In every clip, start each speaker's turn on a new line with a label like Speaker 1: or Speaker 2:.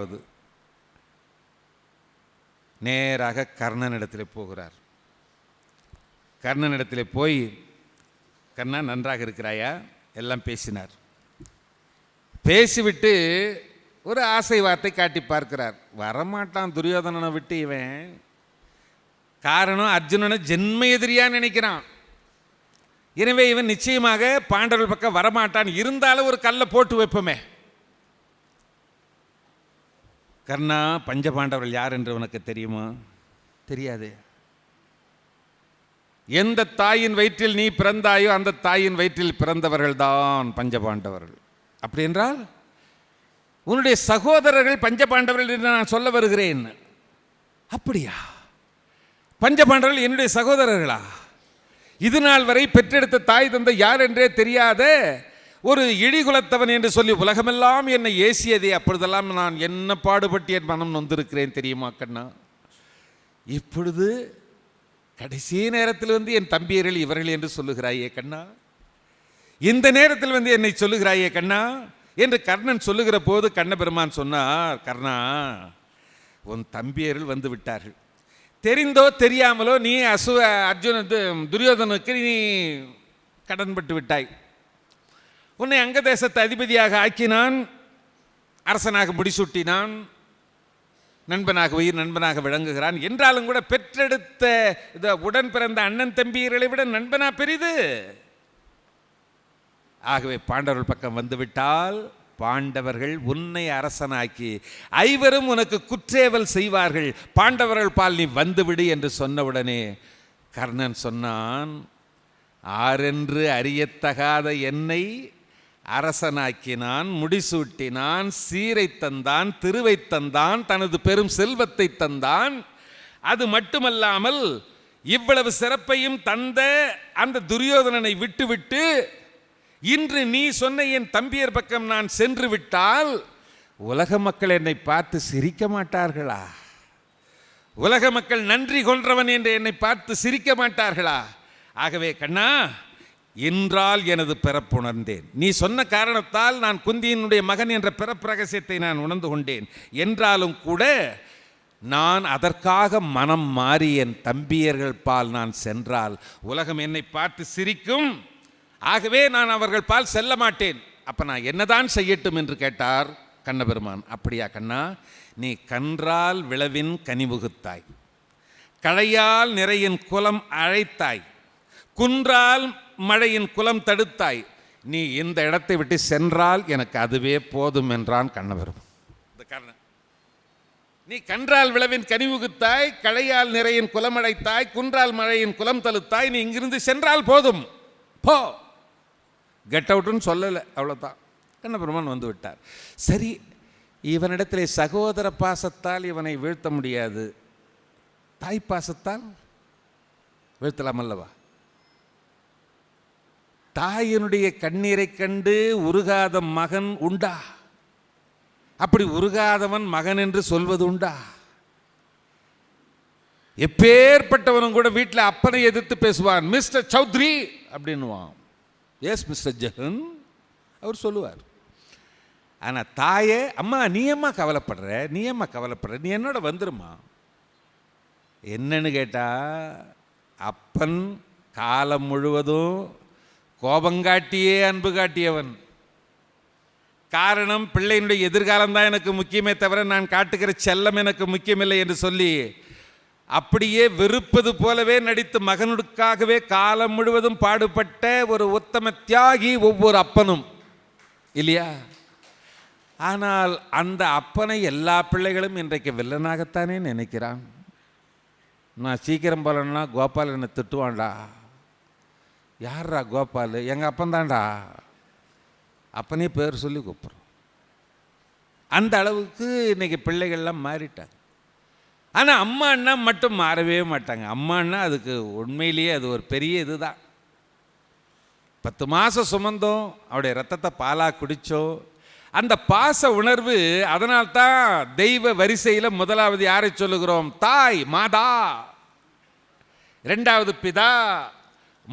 Speaker 1: போது. நேராக கர்ணனிடத்தில் போகிறார். கர்ணனிடத்தில் போய் கர்ணா நன்றாக இருக்கிறாயா? எல்லாம் பேசினார். பேசிவிட்டு ஒரு ஆசை வார்த்தை காட்டி பார்க்கிறார். வரமாட்டான் துரியோதனனை விட்டு இவன். காரணம் அர்ஜுனனை ஜென்ம எதிரியா நினைக்கிறான். எனவே இவன் நிச்சயமாக பாண்டவர்கள் பக்கம் வரமாட்டான். இருந்தாலும் ஒரு கல்லை போட்டு வைப்போமே. கர்ணா பஞ்சபாண்டவர்கள் யார் என்று உனக்கு தெரியுமா? தெரியாது. எந்த தாயின் வயிற்றில் நீ பிறந்தாயோ அந்த தாயின் வயிற்றில் பிறந்தவர்கள் தான் பஞ்சபாண்டவர்கள். அப்படி என்றால் உன்னுடைய சகோதரர்கள் பஞ்சபாண்டவர்கள் என்று நான் சொல்ல வருகிறேன். அப்படியா? பஞ்சபாண்டவர்கள் என்னுடைய சகோதரர்களா? இது நாள் வரை பெற்றெடுத்த தாய் தந்தை யார் என்றே தெரியாத ஒரு இழிகுலத்தவன் என்று சொல்லி உலகமெல்லாம் என்னை ஏசியதே அப்பொழுதெல்லாம் நான் என்ன பாடுபட்டு என் மனம் நொந்திருக்கிறேன் தெரியுமா கண்ணா? இப்பொழுது கடைசி நேரத்தில் வந்து என் தம்பியர்கள் இவர்கள் என்று சொல்லுகிறாயே கண்ணா? இந்த நேரத்தில் வந்து என்னை சொல்லுகிறாயே கண்ணா? என்று கர்ணன் சொல்லுகிற போது கண்ணபெருமான் சொன்னார் கர்ணா உன் தம்பியர்கள் வந்து விட்டார்கள். தெரிந்தோ தெரியாமலோ நீ அசு அர்ஜுன துரியோதனுக்கு நீ கடன்பட்டு விட்டாய். உன்னை அங்க தேசத்தை அதிபதியாக ஆக்கினான் அரசனாக முடிசூட்டினான் நண்பனாக உயிர் நண்பனாக விளங்குகிறான் என்றாலும் கூட பெற்றெடுத்த இந்த உடன் பிறந்த அண்ணன் தம்பியர்களை விட நண்பனா பெரிது. ஆகவே பாண்டவர்கள் பக்கம் வந்துவிட்டால் பாண்டவர்கள் உன்னை அரசனாக்கி ஐவரும் உனக்கு குற்றேவல் செய்வார்கள். பாண்டவர்கள் பால் நீ வந்துவிடு என்று சொன்னவுடனே கர்ணன் சொன்னான் ஆரென்று அறியத்தகாத என்னை அரசனாக்கினான் முடிசூட்டினான் சீரை தந்தான் திருவை தந்தான் தனது பெரும் செல்வத்தை தந்தான். அது மட்டுமல்லாமல் இவ்வளவு சிறப்பையும் தந்த அந்த துரியோதனனை விட்டுவிட்டு இன்று நீ சொன்ன என் தம்பியர் பக்கம் நான் சென்று விட்டால் உலக மக்கள் என்னை பார்த்து சிரிக்க மாட்டார்களா? உலக மக்கள் நன்றி கொன்றவன் என்று என்னை பார்த்து சிரிக்க மாட்டார்களா? ஆகவே கண்ணா என்றால் எனது பிறப்புணர்ந்தேன். நீ சொன்ன காரணத்தால் நான் குந்தியினுடைய மகன் என்ற பிறப்பு ரகசியத்தை நான் உணர்ந்து கொண்டேன். என்றாலும் கூட நான் அதற்காக மனம் மாறி என் தம்பியர்கள் பால் நான் சென்றால் உலகம் என்னை பார்த்து சிரிக்கும். ஆகவே நான் அவர்கள் பால் செல்ல மாட்டேன். அப்போ நான் என்னதான் செய்யட்டும் என்று கேட்டார் கண்ணபெருமான். அப்படியா கண்ணா நீ கன்றால் விளவின் கனிவுகுத்தாய். கழையால் நிறையின் குலம் அழைத்தாய். குன்றால் மழையின் குலம் தடுத்தாய். நீ இந்த இடத்தை விட்டு சென்றால் எனக்கு அதுவே போதும் என்றான் கண்ணபெருமான் இந்த கர்ணன் நீ கன்றால் விளவின் கனிவுகுத்தாய் கழையால் நிறையின் குலமடைத்தாய் குன்றால் மழையின் குலம் தழுத்தாய் நீ இங்கிருந்து சென்றால் போதும். போ. கெட் அவுட்னு சொல்லலை அவ்வளோதான் கண்ணபெருமான் வந்து விட்டார். சரி இவனிடத்திலே சகோதர பாசத்தால் இவனை வீழ்த்த முடியாது. தாய் பாசத்தால் வீழ்த்தலாம் அல்லவா? தாயினுடைய கண்ணீரை கண்டு உருகாத மகன் உண்டா? அப்படி உருகாதவன் மகன் என்று சொல்வது உண்டா? எப்பேற்பட்டவனும் கூட வீட்டில் அப்பனை எதிர்த்து பேசுவான் மிஸ்டர் சௌத்ரி அப்படின்னுவான். எஸ் மிஸ்டர் ஜெகன் அவர் சொல்லுவார். ஆனால் தாயே அம்மா நீ கவலைப்படுற? நீ கவலைப்படுற? நீ என்னோட வந்துருமா என்னன்னு கேட்டால் அப்பன் காலம் முழுவதும் கோபங்காட்டியே அன்பு காட்டியவன். காரணம் பிள்ளையினுடைய எதிர்காலம் தான் எனக்கு முக்கியமே தவிர நான் காட்டுகிற செல்லம் எனக்கு முக்கியமில்லை என்று சொல்லி அப்படியே வெறுப்பது போலவே நடித்து மகனுக்காகவே காலம் முழுவதும் பாடுபட்ட ஒரு உத்தம தியாகி ஒவ்வொரு அப்பனும். இல்லையா? ஆனால் அந்த அப்பனை எல்லா பிள்ளைகளும் இன்றைக்கு வில்லனாகத்தானே நினைக்கிறான். நான் சீக்கிரம் போலன்னா கோபால் என்னை திட்டுவான்டா. யார்ரா கோபால்? எங்கள் அப்பன்தான்டா. அப்பனே பேர் சொல்லி கூப்பிட்றோம். அந்த அளவுக்கு இன்னைக்கு பிள்ளைகள்லாம் மாறிட்டாங்க. ஆனால் அம்மா அண்ணா மட்டும் மாறவே மாட்டாங்க. அம்மா அண்ணா அதுக்கு உண்மையிலேயே அது ஒரு பெரிய இதுதான். பத்து மாதம் சுமந்தோம் அவருடைய ரத்தத்தை பாலாக குடித்தோம் அந்த பாச உணர்வு அதனால்தான் தெய்வ வரிசையில் முதலாவது யாரை சொல்லுகிறோம்? தாய் மாதா. ரெண்டாவது பிதா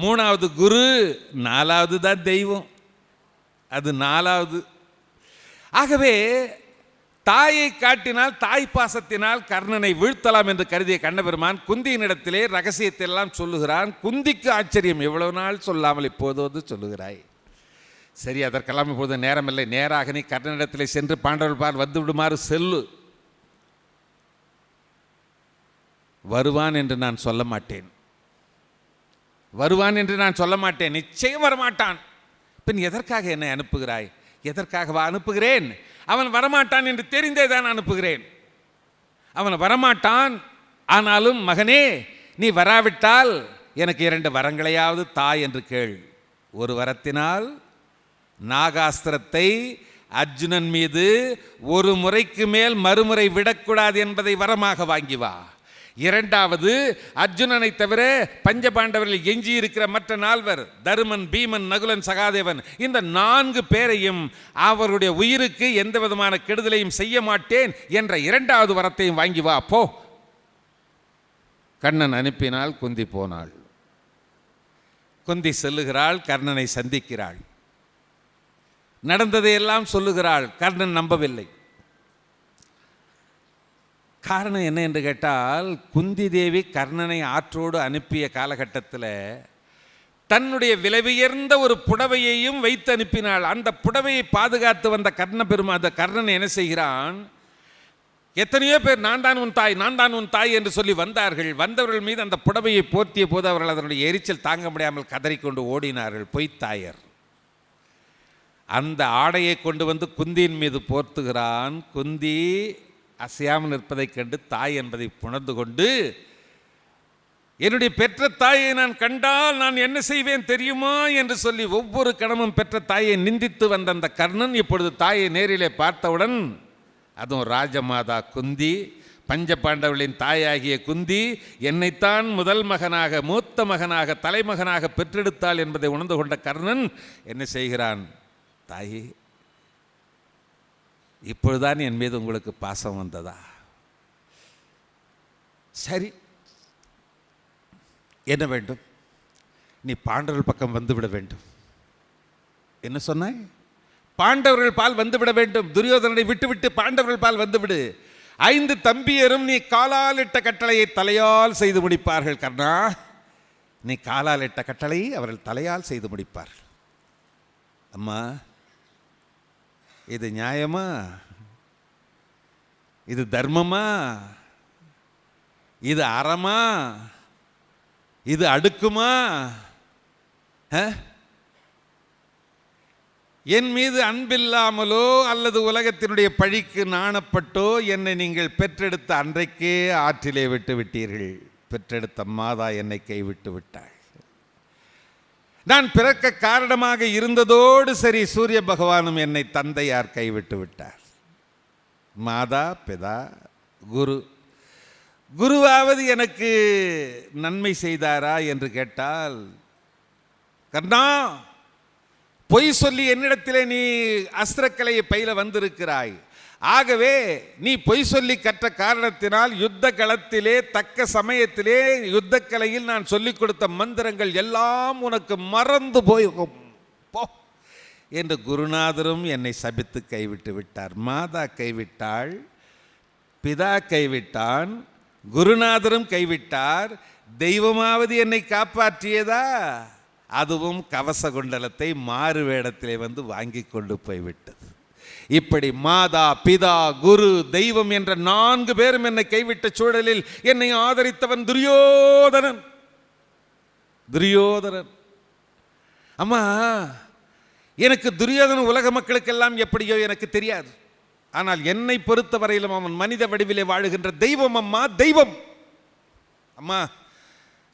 Speaker 1: மூணாவது குரு நாலாவது தான் தெய்வம். அது நாலாவது. ஆகவே தாயை காட்டினால் தாய் பாசத்தினால் கர்ணனை வீழ்த்தலாம் என்று கருதிய கண்ணபெருமான் குந்தியினிடத்திலே ரகசியத்தை எல்லாம் சொல்லுகிறான். குந்திக்கு ஆச்சரியம் எவ்வளவு நாள் சொல்லாமல் இப்போது வந்து சொல்லுகிறாய்? சரி அதற்கெல்லாம் இப்போது நேரமில்லை. நேராக நீ கர்ணனிடத்திலே சென்று பாண்டவர்கள் பார் வந்து விடுமாறு செல்லு. வருவான் என்று நான் சொல்ல மாட்டேன். வருவான் என்று நான் சொல்ல மாட்டேன். நிச்சயம் வரமாட்டான். பின் எதற்காக என்னை அனுப்புகிறாய்? எதற்காகவா அனுப்புகிறேன்? அவன் வரமாட்டான் என்று தெரிந்தே தான் அனுப்புகிறேன். அவன் வரமாட்டான். ஆனாலும் மகனே நீ வராவிட்டால் எனக்கு இரண்டு வரங்களையாவது தாய் என்று கேள். ஒரு வரத்தினால் நாகாஸ்திரத்தை அர்ஜுனன் மீது ஒரு முறைக்கு மேல் மறுமுறை விடக்கூடாது என்பதை வரமாக வாங்கி வா. இரண்டாவது அர்ஜுனனை தவிர பஞ்சபாண்டவர்கள் எஞ்சி இருக்கிற மற்ற நால்வர் தருமன் பீமன் நகுலன் சகாதேவன் இந்த நான்கு பேரையும் அவருடைய உயிருக்கு எந்த விதமான கெடுதலையும் செய்ய மாட்டேன் என்ற இரண்டாவது வரத்தையும் வாங்கி வா போ. கண்ணன் அனுப்பினால் குந்தி போனாள். குந்தி செல்லுகிறாள் கர்ணனை சந்திக்கிறாள். நடந்ததையெல்லாம் சொல்லுகிறாள் கர்ணன் நம்பவில்லை. காரணம் என்ன என்று கேட்டால் குந்தி தேவி கர்ணனை ஆற்றோடு அனுப்பிய காலகட்டத்தில் தன்னுடைய விலையுயர்ந்த ஒரு புடவையையும் வைத்து அனுப்பினாள். அந்த புடவையை பாதுகாத்து வந்த கர்ண பெருமா அந்த கர்ணன் என்ன செய்கிறான்? எத்தனையோ பேர் நான் தான் உன் தாய் நான் தான் உன் தாய் என்று சொல்லி வந்தார்கள். வந்தவர்கள் மீது அந்த புடவையை போர்த்திய போது அவர்கள் அதனுடைய எரிச்சல் தாங்க முடியாமல் கதறிக்கொண்டு ஓடினார்கள். பொய்த்தாயர் அந்த ஆடையை கொண்டு வந்து குந்தியின் மீது போர்த்துகிறான். குந்தி அசையாமல் நிற்பதைக் கண்டு தாய் என்பதை புணர்ந்து கொண்டு என்னுடைய பெற்ற தாயை நான் கண்டால் நான் என்ன செய்வேன் தெரியுமா என்று சொல்லி ஒவ்வொரு கணமும் பெற்ற தாயை நிந்தித்து வந்த அந்த கர்ணன் இப்பொழுது தாயை நேரிலே பார்த்தவுடன் அதுவும் ராஜமாதா குந்தி பஞ்ச பாண்டவர்களின் தாயாகிய குந்தி என்னைத்தான் முதல் மகனாக மூத்த மகனாக தலைமகனாக பெற்றெடுத்தாள் என்பதை உணர்ந்து கொண்ட கர்ணன் என்ன செய்கிறான்? தாயே இப்பொழுதுதான் என் மீது உங்களுக்கு பாசம் வந்ததா? சரி. என்ன வேண்டும்? நீ பாண்டவர்கள் பக்கம் வந்துவிட வேண்டும். என்ன சொன்னாய் பாண்டவர்கள் பால் வந்துவிட வேண்டும். துரியோதனனை விட்டுவிட்டு பாண்டவர்கள் பால் வந்துவிடு. ஐந்து தம்பியரும் நீ காலால் இட்ட கட்டளையை தலையால் செய்து முடிப்பார்கள் கர்ணா. நீ காலால் இட்ட கட்டளையை அவர்கள் தலையால் செய்து முடிப்பார்கள். அம்மா இது நியாயமா? இது தர்மமா? இது அறமா? இது அடுக்குமா? என் மீது அன்பில்லாமலோ அல்லது உலகத்தினுடைய பழிக்கு நாணப்பட்டோ என்னை நீங்கள் பெற்றெடுத்த அன்றைக்கே ஆற்றிலே விட்டு விட்டீர்கள் பெற்றெடுத்த மாதா என்னை கைவிட்டு விட்டாள் நான் பிறக்க காரணமாக இருந்ததோடு சரி சூரிய பகவானும் என்னை தந்தையார் கைவிட்டு விட்டார். மாதா பிதா குரு. குருவாவது எனக்கு நன்மை செய்தாரா என்று கேட்டால் கர்ணா பொய் சொல்லி என்னிடத்திலே நீ அஸ்திரக்கலையை பயில வந்திருக்கிறாய். ஆகவே நீ பொய் சொல்லி கற்ற காரணத்தினால் யுத்த களத்திலே தக்க சமயத்திலே யுத்த கலையில் நான் சொல்லிக் கொடுத்த மந்திரங்கள் எல்லாம் உனக்கு மறந்து போய் போ. என்று குருநாதரும் என்னை சபித்து கைவிட்டு விட்டார். மாதா கைவிட்டாள் பிதா கைவிட்டான் குருநாதரும் கைவிட்டார். தெய்வமாவது என்னை காப்பாற்றியதா? அதுவும் கவச குண்டலத்தை மாறு வேடத்திலே வந்து வாங்கி கொண்டு போய்விட்டது. இப்படி மாதா பிதா குரு தெய்வம் என்ற நான்கு பேரும் என்னை கைவிட்ட சூழலில் என்னை ஆதரித்தவன் துரியோதனன். துரியோதனன். அம்மா எனக்கு துரியோதன உலக மக்களுக்கெல்லாம் எப்படியோ எனக்கு தெரியாது. ஆனால் என்னை பொறுத்தவரையிலும் அவன் மனித வடிவிலே வாழுகின்ற தெய்வம் அம்மா தெய்வம். அம்மா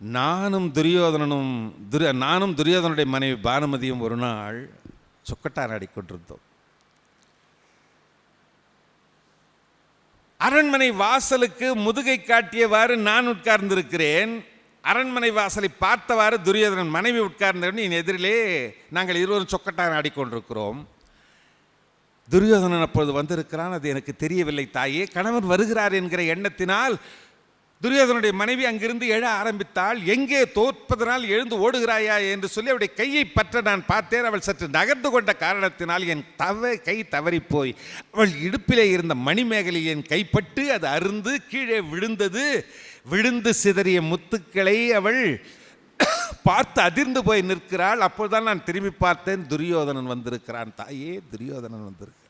Speaker 1: நானும் துரியோதனனும் துரி நானும் துரியோதனுடைய மனைவி பானுமதியும் ஒரு நாள் சொக்கட்டான் ஆடிக்கொண்டிருந்தோம். அரண்மனை வாசலுக்கு முதுகை காட்டியவாறு நான் உட்கார்ந்திருக்கிறேன். அரண்மனை வாசலை பார்த்தவாறு துரியோதனன் மனைவி உட்கார்ந்தவன் என் எதிரிலே நாங்கள் இருவரும் சொக்கட்டான் ஆடிக்கொண்டிருக்கிறோம். துரியோதனன் அப்பொழுது வந்திருக்கிறான். அது எனக்கு தெரியவில்லை தாயே. கணவன் வருகிறார் என்கிற எண்ணத்தினால் துரியோதனுடைய மனைவி அங்கிருந்து எழ ஆரம்பித்தாள். எங்கே தோற்பதனால் எழுந்து ஓடுகிறாயா? என்று சொல்லி அவருடைய கையை பற்ற நான் பார்த்தேன். அவள் சற்று நகர்ந்து கொண்ட காரணத்தினால் என் தவ கை தவறிப் போய் அவள் இடுப்பிலே இருந்த மணிமேகலை என் கைப்பட்டு அது அருந்து கீழே விழுந்தது. விழுந்து சிதறிய முத்துக்களை அவள் பார்த்து அதிர்ந்து போய் நிற்கிறாள். அப்போதுதான் நான் திரும்பி பார்த்தேன் துரியோதனன் வந்திருக்கிறான். தாயே துரியோதனன் வந்திருக்கிறான்.